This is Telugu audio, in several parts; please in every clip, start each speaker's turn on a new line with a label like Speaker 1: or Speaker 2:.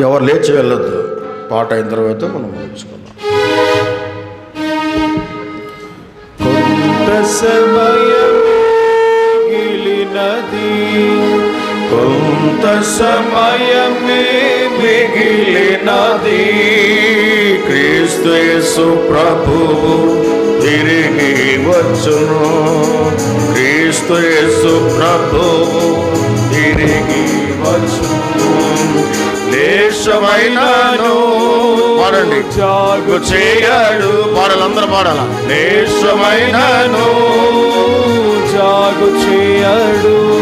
Speaker 1: ఎవరు లేచి వెళ్ళొద్దు. పాట అయిన తర్వాత మనం ముగించుకుందాం.
Speaker 2: కొంత సమయం మిగిలినది కొంత సమయమే మిగిలినది.
Speaker 1: క్రీస్తు యేసు ప్రభువు తిరిగి వచ్చును. క్రీస్తు యేసు ప్రభువు తిరిగి వచ్చును. లేశమైనను పాడండి.
Speaker 2: జాగు
Speaker 1: చేయడు పాడాలందరూ పాడాల?
Speaker 2: దేశమైనను జాగు చేయడు.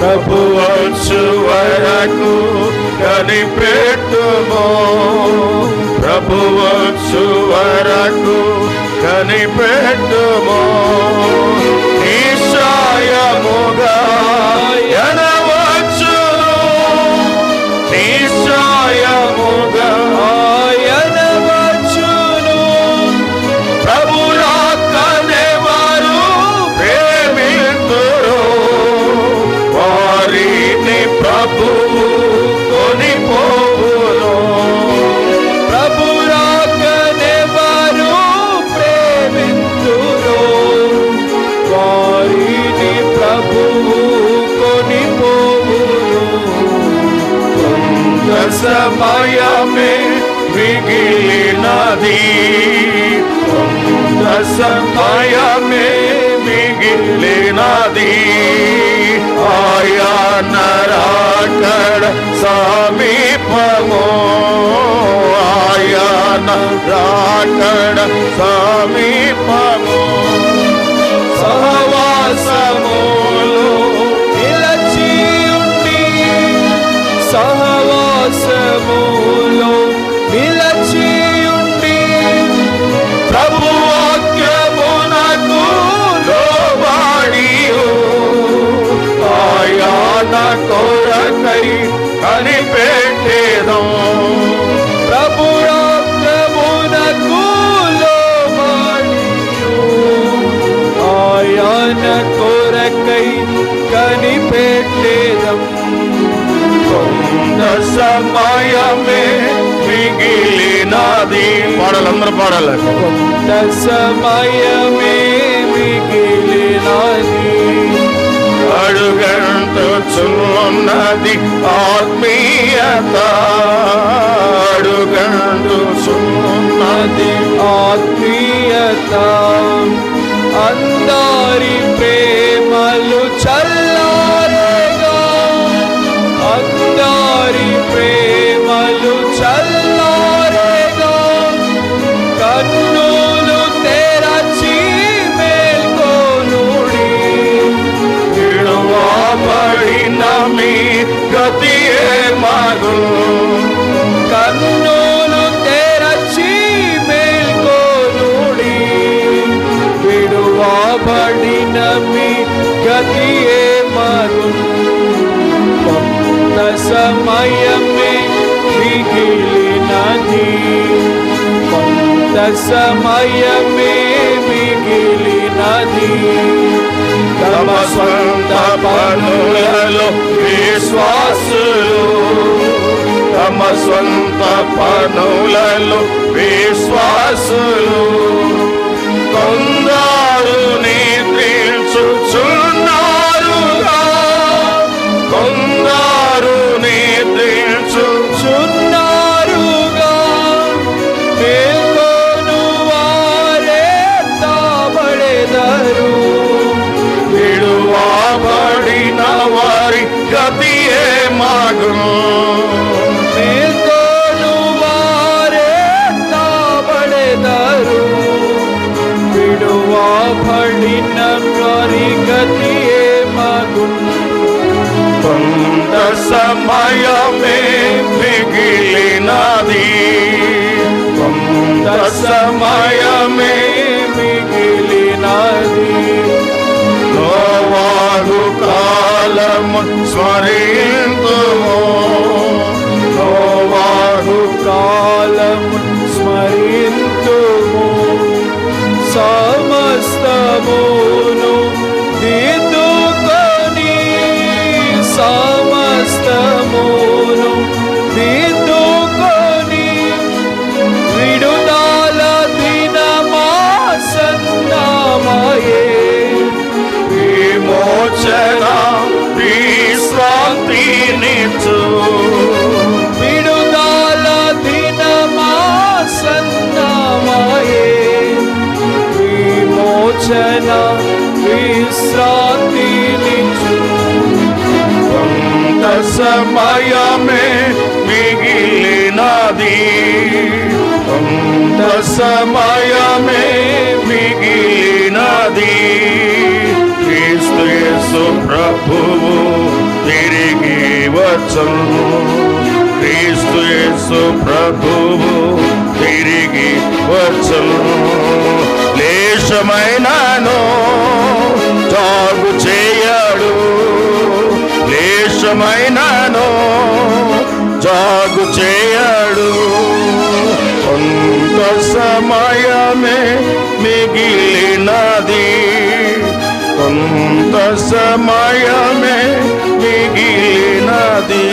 Speaker 1: ప్రభు వచ్చు వరకు కనిపెట్టుమో. ప్రభు వచ్చు వరకు కనిపెట్టుమో. కొనిపోవును సమయమే మిగిలినది. కొంత సమయమే మిగిలినది. ఆయా నరాకడ సమీపము ఆయా నరాకడ సమీపము. కొంత సమయమే మిగిలినది పాడాలందరూ పాడాలి
Speaker 2: కొంత సమయమే మిగిలినది
Speaker 1: అడుగంటుచున్నది ఆత్మీయత అడుగంటుచున్నది
Speaker 2: ఆత్మీయత అందరి సమయమే మిగిలినది. కొంత సమయమే మిగిలినది.
Speaker 1: తమ స్వంత పనులలో విశ్వాసులు తమ స్వంత పనులలో విశ్వాసులు. కొందరు నిద్రించుచున్నారుగా గతియే మాగును
Speaker 2: మేల్కోను వారే తాబడెదరు విడువబడిన వారి గతియే మగున్
Speaker 1: కొంత సమయమే మిగిలినది. కొంత సమయమే
Speaker 2: మిగిలినది.
Speaker 1: కాలము స్మరింతుము. నోవాహు
Speaker 2: కాలం స్మరింతుము.
Speaker 1: సమస్తము సమయమే మిగిలినది. కొంత సమయమే మిగిలినది. క్రీస్తు ప్రభువు తిరిగి వచ్చను. క్రీస్తు యేసు ప్రభువు తిరిగి వచ్చను. లేశమైనను చేయడు. కొంత సమయమే మిగిలినది. కొంత సమయమే మిగిలినది.